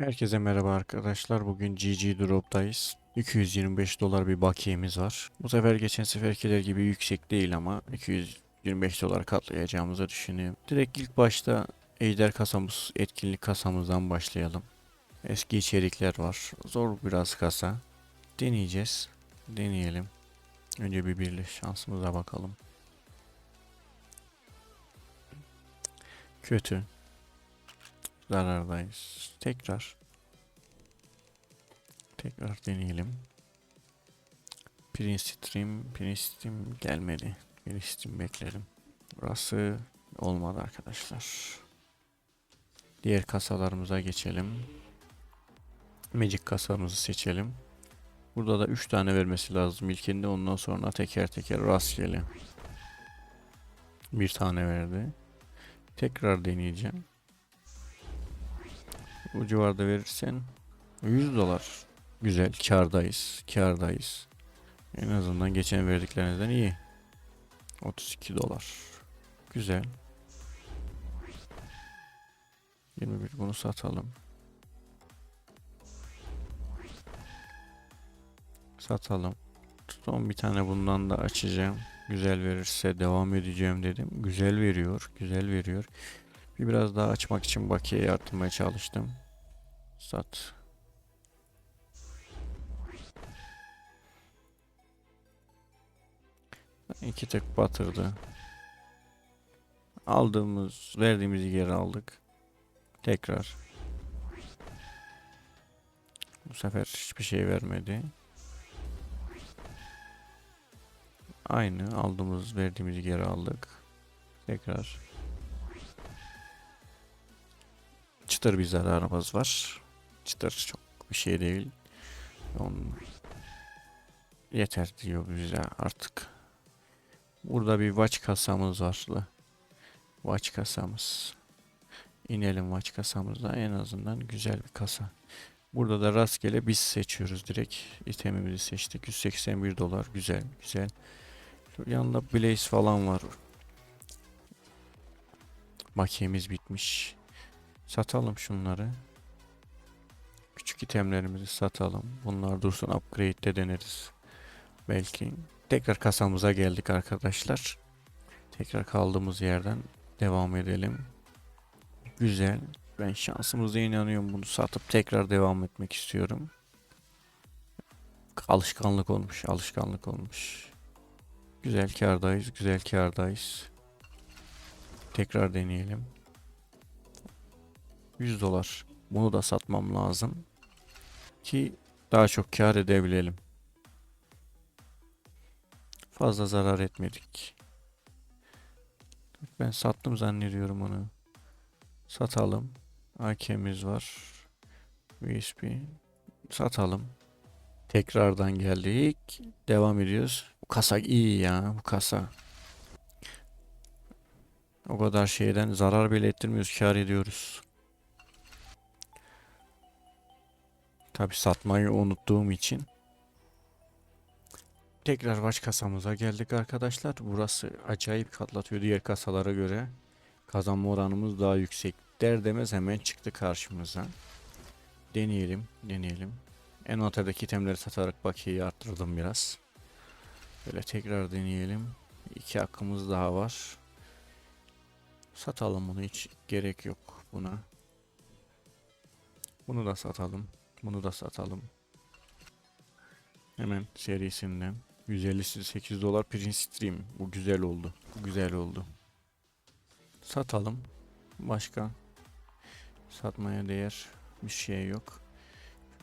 Herkese merhaba arkadaşlar. Bugün GG Drop'tayız. 225 dolar bir bakiyemiz var. Bu sefer geçen seferkiler gibi yüksek değil ama 225 dolar katlayacağımızı düşünüyorum. Direkt ilk başta Ejder kasamız, etkinlik kasamızdan başlayalım. Eski içerikler var. Zor biraz kasa. Deneyeceğiz. Deneyelim. Önce bir birleş şansımıza bakalım. Kötü. Zarardayız. Tekrar. Tekrar deneyelim. Prince Stream, Prince Stream gelmedi. Prince Stream beklerim. Burası olmadı arkadaşlar. Diğer kasalarımıza geçelim. Magic kasamızı seçelim. Burada da 3 tane vermesi lazım ilkinde ondan sonra teker teker rastgele. Bir tane verdi. Tekrar deneyeceğim. Bu civarda verirsen 100 dolar. Güzel kardayız. Kardayız. En azından geçen verdiklerinizden iyi. 32 dolar. Güzel. 21 bunu satalım. Satalım. Son bir tane bundan da açacağım. Güzel verirse devam edeceğim dedim. Güzel veriyor. Güzel veriyor. Bir biraz daha açmak için bakiyeyi arttırmaya çalıştım. Sat. İki tık batırdı. Aldığımız, verdiğimizi geri aldık. Tekrar. Bu sefer hiçbir şey vermedi. Aynı aldığımız, verdiğimizi geri aldık. Tekrar. Çıtır bir zararımız var. Çıtır çok bir şey değil. Onun yeter diyor bize artık. Burada bir watch kasamız var. Watch kasamız. İnelim watch kasamızda en azından güzel bir kasa. Burada da rastgele biz seçiyoruz direkt. itemimizi seçtik. 181 dolar. Güzel güzel. Şu yanında blaze falan var. Makiyemiz bitmiş. Satalım şunları. Küçük itemlerimizi satalım. Bunlar dursun upgrade'de deneriz. Belki. Tekrar kasamıza geldik arkadaşlar. Tekrar kaldığımız yerden devam edelim. Güzel. Ben şansımıza inanıyorum. Bunu satıp tekrar devam etmek istiyorum. Alışkanlık olmuş. Alışkanlık olmuş. Güzel kardayız. Güzel kardayız. Tekrar deneyelim. 100 dolar. Bunu da satmam lazım. Ki daha çok kar edebilelim. Fazla zarar etmedik. Ben sattım zannediyorum onu. Satalım. AK'miz var. USB. Satalım. Tekrardan geldik. Devam ediyoruz. Bu kasa iyi ya. Bu kasa. O kadar şeyden zarar bile ettirmiyoruz. Kar ediyoruz. Tabi satmayı unuttuğum için. Tekrar baş kasamıza geldik arkadaşlar. Burası acayip katlatıyor diğer kasalara göre. Kazanma oranımız daha yüksek. Der demez hemen çıktı karşımıza. Deneyelim, deneyelim. Envanterdeki itemleri satarak bakiyeyi arttırdım biraz. Böyle tekrar deneyelim. İki hakkımız daha var. Satalım bunu hiç gerek yok buna. Bunu da satalım. Bunu da satalım. Hemen serisinden. 158 dolar Prince Stream. Bu güzel oldu. Bu güzel oldu. Satalım. Başka satmaya değer bir şey yok.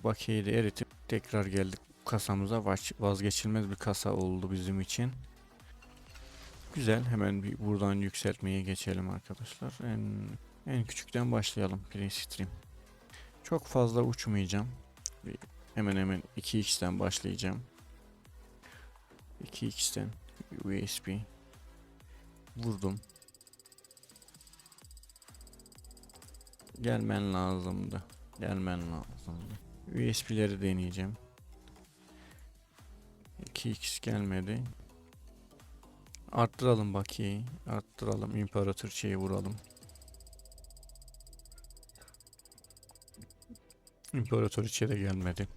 Bakiyeyi de eritip tekrar geldik kasamıza. Vazgeçilmez bir kasa oldu bizim için. Güzel. Hemen bir buradan yükseltmeye geçelim arkadaşlar. En en küçükten başlayalım Prince Stream. Çok fazla uçmayacağım. Hemen hemen 2x'ten başlayacağım. 2x'ten USB vurdum. Gelmen lazımdı. Gelmen lazımdı. USB'leri deneyeceğim. 2x gelmedi. Arttıralım bakiyeyi. Arttıralım. İmparator şeyi vuralım. İmparatoriçe de gelmedi.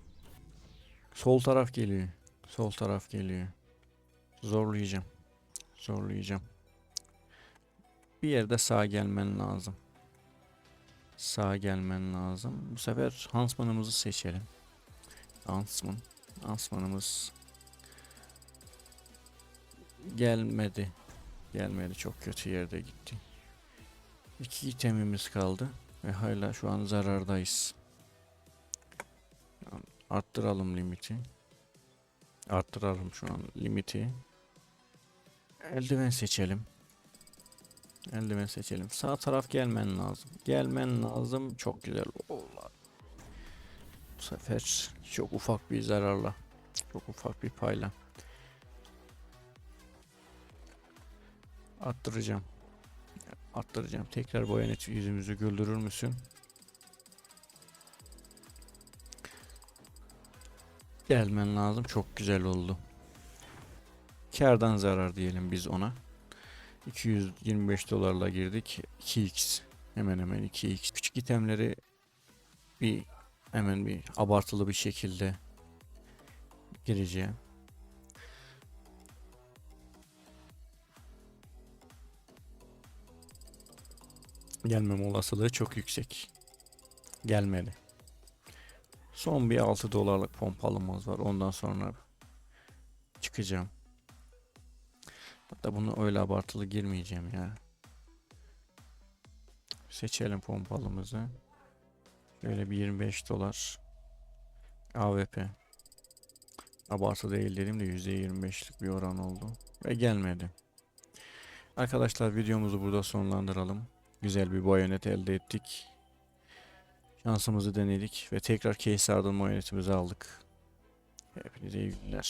Sol taraf geliyor. Sol taraf geliyor. Zorlayacağım. Zorlayacağım. Bir yerde sağ gelmen lazım. Sağ gelmen lazım. Bu sefer Hansman'ımızı seçelim. Hansman. Hansman'ımız gelmedi. Gelmedi. Çok kötü yerde gitti. İki itemimiz kaldı. Ve hala şu an zarardayız. Arttıralım limiti. Arttıralım şu an limiti. Eldiven seçelim. Eldiven seçelim. Sağ taraf gelmen lazım. Gelmen lazım. Çok güzel. Allah. Bu sefer çok ufak bir zararla. Çok ufak bir payla. Arttıracağım. Arttıracağım. Tekrar boyanet yüzümüzü güldürür müsün? Gelmen lazım. Çok güzel oldu. Kardan zarar diyelim biz ona. 225 dolarla girdik. 2x. Hemen hemen 2x. Küçük itemleri bir hemen bir abartılı bir şekilde gireceğim. Gelmem olasılığı çok yüksek. Gelmedi. Son bir 6 dolarlık pompalımız var. Ondan sonra çıkacağım. Hatta bunu öyle abartılı girmeyeceğim ya. Seçelim pompalımızı. Şöyle bir 25 dolar. AWP. Abartı değil dedim de %25'lik bir oran oldu. Ve gelmedi. Arkadaşlar videomuzu burada sonlandıralım. Güzel bir bayonet elde ettik. Şansımızı denedik ve tekrar case ardın bayonetimizi aldık. Hepinize iyi günler.